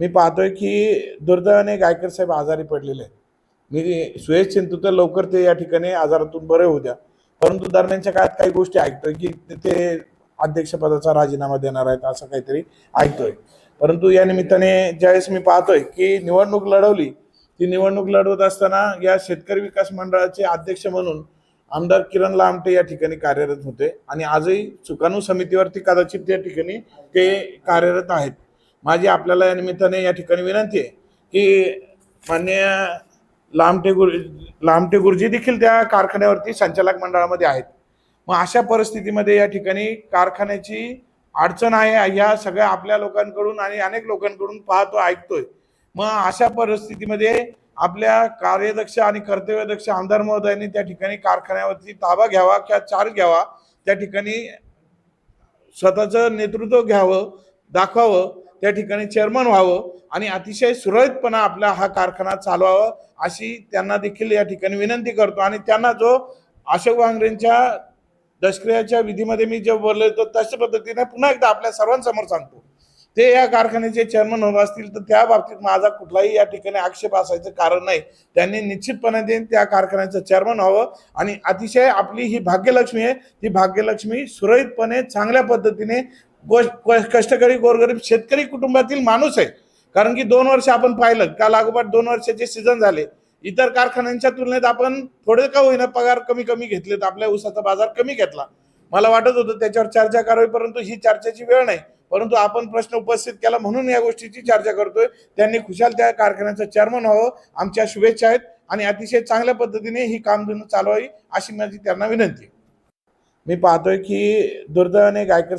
मी पाहतोय की दुर्दैवाने गायकर साहेब आजारी पडलेले आहेत. मी सुयश चिंतू तर लवकर ते या ठिकाणी आजारातून बरे होऊ द्या. परंतु दरम्यानच्या काळात काही गोष्टी ऐकतोय की ते- अध्यक्षपदाचा राजीनामा देणार आहेत असं काहीतरी ऐकतोय. परंतु या निमित्ताने ज्यावेळेस मी पाहतोय की निवडणूक लढवली ती निवडणूक लढवत असताना या शेतकरी विकास मंडळाचे अध्यक्ष म्हणून आमदार किरण लामटे या ठिकाणी कार्यरत होते आणि आजही सुकाणू समितीवरती कदाचित त्या ठिकाणी ते कार्यरत आहेत. माझी आपल्याला या निमित्ताने या ठिकाणी विनंती आहे की मान्य लामटे गुरु लामटे गुरुजी देखील त्या कारखान्यावरती संचालक मंडळामध्ये आहेत. मग अशा परिस्थितीमध्ये या ठिकाणी कारखान्याची अडचण आहे ह्या सगळ्या आपल्या लोकांकडून आणि अनेक लोकांकडून पाहतो ऐकतोय. मग अशा परिस्थितीमध्ये आपल्या कार्यदक्ष आणि कर्तव्यदक्ष आमदार महोदयांनी त्या ठिकाणी कारखान्यावरती ताबा घ्यावा किंवा चार्ज घ्यावा त्या ठिकाणी स्वतःचं नेतृत्व घ्यावं दाखवावं. त्या ठिकाणी चेअरमन व्हावं आणि अतिशय सुरळीतपणा आपला हा कारखाना चालवावा अशी त्यांना देखील या ठिकाणी विनंती करतो. आणि त्यांना जो अशोक वांगरेंच्या दशक्रियाच्या विधीमध्ये मी जे बोललो होतो तशा पद्धतीने पुन्हा एकदा आपल्या सर्वांसमोर सांगतो. ते या कारखान्याचे चेअरमन होत असतील तर त्या बाबतीत माझा कुठलाही या ठिकाणी आक्षेप असायचं कारण नाही. त्यांनी निश्चितपणे त्या कारखान्याचं चेअरमन व्हावं आणि अतिशय आपली ही भाग्यलक्ष्मी आहे. ती भाग्यलक्ष्मी सुरळीतपणे चांगल्या पद्धतीने गोष्ट कष्टकरी गोरगरीब शेतकरी कुटुंबातील माणूस आहे. कारण की दोन वर्ष आपण पाहिलं का लागोपाठ दोन वर्षाचे सीझन झाले. इतर कारखान्यांच्या तुलनेत आपण थोडे का होईना पगार कमी कमी घेतलेत आपल्या ऊसाचा बाजार कमी घेतला. मला वाटत होतं त्याच्यावर चर्चा करावी परंतु ही चर्चेची वेळ नाही. परंतु आपण प्रश्न उपस्थित केला म्हणून या गोष्टीची चर्चा करतोय. त्यांनी खुशाल त्या कारखान्याचं चेअरमन व्हावं आमच्या शुभेच्छा आहेत. आणि अतिशय चांगल्या पद्धतीने ही कामधुनं चालवावी अशी माझी त्यांना विनंती. मी पाहतोय की दुर्दैवाने गायकर